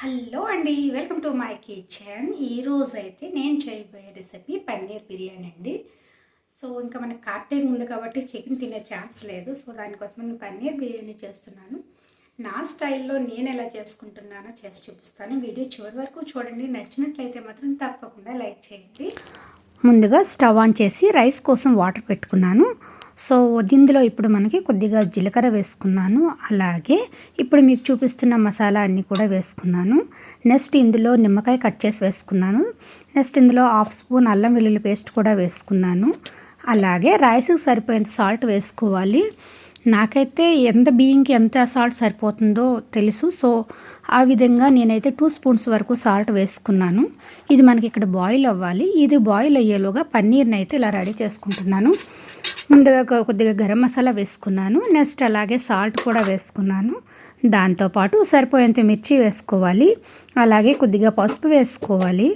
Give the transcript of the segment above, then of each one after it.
Hello అండి welcome to my kitchen. ఈరోజు అయితే నేను చేయబోయే రెసిపీ పన్నీర్ బిర్యానీ అండి. సో ఇంకా మనకి కార్టైం ఉంది కాబట్టి చికెన్ తినే ఛాన్స్ లేదు. సో దానికోసం నేను పన్నీర్ బిర్యానీ చేస్తున్నాను. నా స్టైల్లో నేను ఎలా చేసుకుంటున్నానో చేసి చూపిస్తాను. వీడియో చివరి వరకు చూడండి. నచ్చినట్లయితే మాత్రం తప్పకుండా లైక్ చేయండి. ముందుగా స్టవ్ ఆన్ చేసి రైస్ కోసం వాటర్ పెట్టుకున్నాను. సో దీనిలో ఇప్పుడు మనకి కొద్దిగా జీలకర్ర వేసుకున్నాను. అలాగే ఇప్పుడు మీకు చూపిస్తున్న మసాలా అన్నీ కూడా వేసుకున్నాను. నెక్స్ట్ ఇందులో నిమ్మకాయ కట్ చేసి వేసుకున్నాను. నెక్స్ట్ ఇందులో హాఫ్ స్పూన్ అల్లం వెల్లుల్లి పేస్ట్ కూడా వేసుకున్నాను. అలాగే రైస్కి సరిపోయేంత సాల్ట్ వేసుకోవాలి. నాకైతే ఎంత బియ్యంకి ఎంత సాల్ట్ సరిపోతుందో తెలుసు. సో ఆ విధంగా నేనైతే టూ స్పూన్స్ వరకు సాల్ట్ వేసుకున్నాను. ఇది మనకి ఇక్కడ బాయిల్ అవ్వాలి. ఇది బాయిల్ అయ్యేలోగా పన్నీర్ని అయితే ఇలా రెడీ చేసుకుంటున్నాను. ముందుగా కొద్దిగా గరం మసాలా వేసుకున్నాను. నెక్స్ట్ అలాగే సాల్ట్ కూడా వేసుకున్నాను. దాంతోపాటు సరిపోయేంత మిర్చి వేసుకోవాలి. అలాగే కొద్దిగా పసుపు వేసుకోవాలి.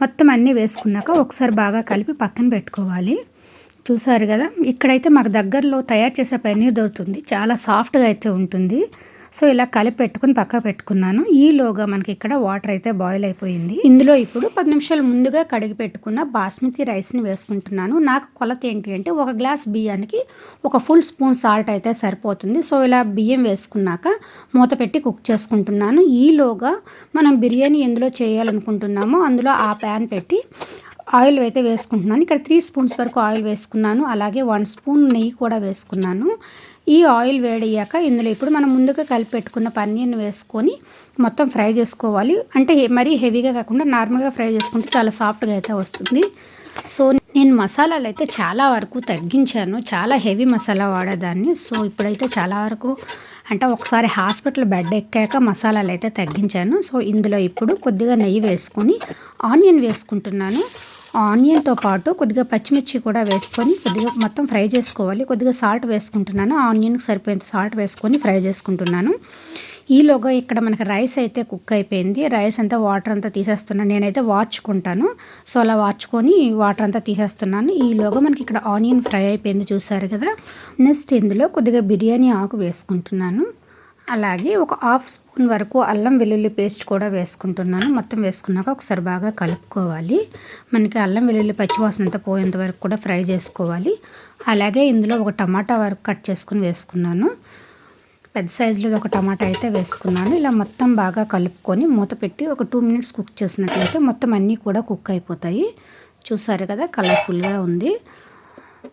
మొత్తం అన్నీ వేసుకున్నాక ఒకసారి బాగా కలిపి పక్కన పెట్టుకోవాలి. చూసారు కదా ఇక్కడైతే మాకు దగ్గరలో తయారు చేసే పన్నీర్ దొరుకుతుంది. చాలా సాఫ్ట్గా అయితే ఉంటుంది. సో ఇలా కలిపి పెట్టుకుని పక్క పెట్టుకున్నాను. ఈలోగా మనకి ఇక్కడ వాటర్ అయితే బాయిల్ అయిపోయింది. ఇందులో ఇప్పుడు పది నిమిషాలు ముందుగా కడిగి పెట్టుకున్న బాస్మతి రైస్ని వేసుకుంటున్నాను. నాకు కొలత ఏంటి అంటే ఒక గ్లాస్ బియ్యానికి ఒక ఫుల్ స్పూన్ సాల్ట్ అయితే సరిపోతుంది. సో ఇలా బియ్యం వేసుకున్నాక మూత పెట్టి కుక్ చేసుకుంటున్నాను. ఈలోగా మనం బిర్యానీ ఎందులో చేయాలనుకుంటున్నామో అందులో ఆ ప్యాన్ పెట్టి ఆయిల్ అయితే వేసుకుంటున్నాను. ఇక్కడ త్రీ స్పూన్స్ వరకు ఆయిల్ వేసుకున్నాను. అలాగే వన్ స్పూన్ నెయ్యి కూడా వేసుకున్నాను. ఈ ఆయిల్ వేడయ్యాక ఇందులో ఇప్పుడు మనం ముందుగా కలిపి పెట్టుకున్న పన్నీర్ని వేసుకొని మొత్తం ఫ్రై చేసుకోవాలి. అంటే మరీ హెవీగా కాకుండా నార్మల్గా ఫ్రై చేసుకుంటే చాలా సాఫ్ట్గా అయితే వస్తుంది. సో నేను మసాలాలు అయితే చాలా వరకు తగ్గించాను. చాలా హెవీ మసాలా వాడేదాన్ని. సో ఇప్పుడైతే చాలా వరకు అంటే ఒకసారి హాస్పిటల్ బెడ్ ఎక్కాక మసాలాలు అయితే తగ్గించాను. సో ఇందులో ఇప్పుడు కొద్దిగా నెయ్యి వేసుకొని ఆనియన్ వేసుకుంటున్నాను. ఆనియన్తో పాటు కొద్దిగా పచ్చిమిర్చి కూడా వేసుకొని కొద్దిగా మొత్తం ఫ్రై చేసుకోవాలి. కొద్దిగా సాల్ట్ వేసుకుంటున్నాను. ఆనియన్కి సరిపోయేంత సాల్ట్ వేసుకొని ఫ్రై చేసుకుంటున్నాను. ఈలోగా ఇక్కడ మనకి రైస్ అయితే కుక్ అయిపోయింది. రైస్ అంతా వాటర్ అంతా తీసేస్తున్నాను నేనైతే వాచుకుంటాను సో అలా వాచుకొని వాటర్ అంతా తీసేస్తున్నాను. ఈలోగా మనకి ఇక్కడ ఆనియన్ ఫ్రై అయిపోయింది చూసారు కదా. నెక్స్ట్ ఇందులో కొద్దిగా బిర్యానీ ఆకు వేసుకుంటున్నాను. అలాగే ఒక హాఫ్ స్పూన్ వరకు అల్లం వెల్లుల్లి పేస్ట్ కూడా వేసుకుంటున్నాను. మొత్తం వేసుకున్నాక ఒకసారి బాగా కలుపుకోవాలి. మనకి అల్లం వెల్లుల్లి పచ్చివాసన అంతా పోయేంత వరకు కూడా ఫ్రై చేసుకోవాలి. అలాగే ఇందులో ఒక టమాటా వరకు కట్ చేసుకుని వేసుకున్నాను. పెద్ద సైజులో ఒక టమాటా అయితే వేసుకున్నాను. ఇలా మొత్తం బాగా కలుపుకొని మూత పెట్టి ఒక టూ మినిట్స్ కుక్ చేసినట్లయితే మొత్తం అన్నీ కూడా కుక్ అయిపోతాయి. చూసారు కదా కలర్ఫుల్గా ఉంది.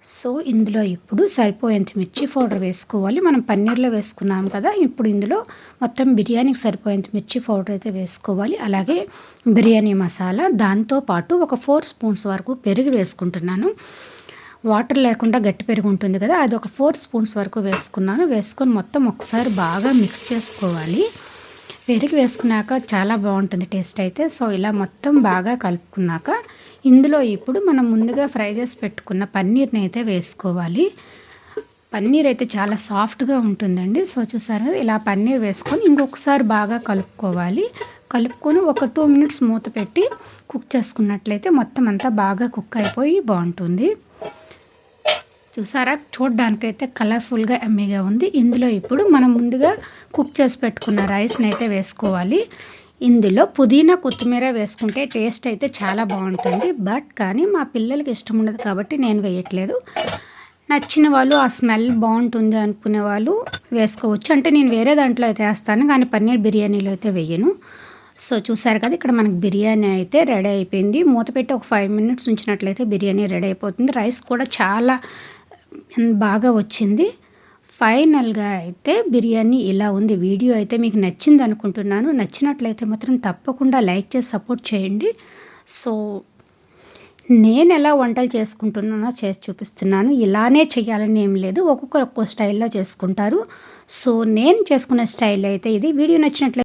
సో ఇందులో ఇప్పుడు సరిపోయేంత మిర్చి పౌడర్ వేసుకోవాలి. మనం పన్నీర్లో వేసుకున్నాం కదా ఇప్పుడు ఇందులో మొత్తం బిర్యానీకి సరిపోయేంత మిర్చి పౌడర్ అయితే వేసుకోవాలి. అలాగే బిర్యానీ మసాలా దాంతోపాటు ఒక ఫోర్ స్పూన్స్ వరకు పెరుగు వేసుకుంటున్నాను. వాటర్ లేకుండా గట్టి పెరుగు ఉంటుంది కదా అది ఒక ఫోర్ స్పూన్స్ వరకు వేసుకున్నాను. వేసుకొని మొత్తం ఒకసారి బాగా మిక్స్ చేసుకోవాలి. పెరుగు వేసుకున్నాక చాలా బాగుంటుంది టేస్ట్ అయితే. సో ఇలా మొత్తం బాగా కలుపుకున్నాక ఇందులో ఇప్పుడు మనం ముందుగా ఫ్రై చేసి పెట్టుకున్న పన్నీర్ని అయితే వేసుకోవాలి. పన్నీర్ అయితే చాలా సాఫ్ట్గా ఉంటుందండి. సో చూసారు? ఇలా పన్నీర్ వేసుకొని ఇంకొకసారి బాగా కలుపుకోవాలి. కలుపుకొని ఒక టూ మినిట్స్ మూత పెట్టి కుక్ చేసుకున్నట్లయితే మొత్తం అంతా బాగా కుక్ అయిపోయి బాగుంటుంది. చూసారా? చూడ్డానికైతే కలర్ఫుల్గా ఎమ్మీగా ఉంది. ఇందులో ఇప్పుడు మనం ముందుగా కుక్ చేసి పెట్టుకున్న రైస్ని అయితే వేసుకోవాలి. ఇందులో పుదీనా కొత్తిమీర వేసుకుంటే టేస్ట్ అయితే చాలా బాగుంటుంది. బట్ కానీ మా పిల్లలకి ఇష్టం ఉండదు కాబట్టి నేను వేయట్లేదు. నచ్చిన వాళ్ళు ఆ స్మెల్ బాగుంటుంది అనుకునే వాళ్ళు వేసుకోవచ్చు. అంటే నేను వేరే దాంట్లో అయితే వేస్తాను కానీ పన్నీర్ బిర్యానీలో అయితే వేయను. సో చూసారు కదా ఇక్కడ మనకి బిర్యానీ అయితే రెడీ అయిపోయింది. మూత పెట్టి ఒక ఫైవ్ మినిట్స్ ఉంచినట్లయితే బిర్యానీ రెడీ అయిపోతుంది. రైస్ కూడా చాలా బాగా వచ్చింది. ఫైనల్గా అయితే బిర్యానీ ఇలా ఉంది. వీడియో అయితే మీకు నచ్చింది అనుకుంటున్నాను. నచ్చినట్లయితే మాత్రం తప్పకుండా లైక్ చేసి సపోర్ట్ చేయండి. సో నేను ఎలా వంటలు చేసుకుంటున్నానో చేసి చూపిస్తున్నాను. ఇలానే చేయాలని ఏం లేదు. ఒక్కొక్కరు ఒక్కో స్టైల్లో చేసుకుంటారు. సో నేను చేసుకునే స్టైల్ అయితే ఇది. వీడియో నచ్చినట్లయితే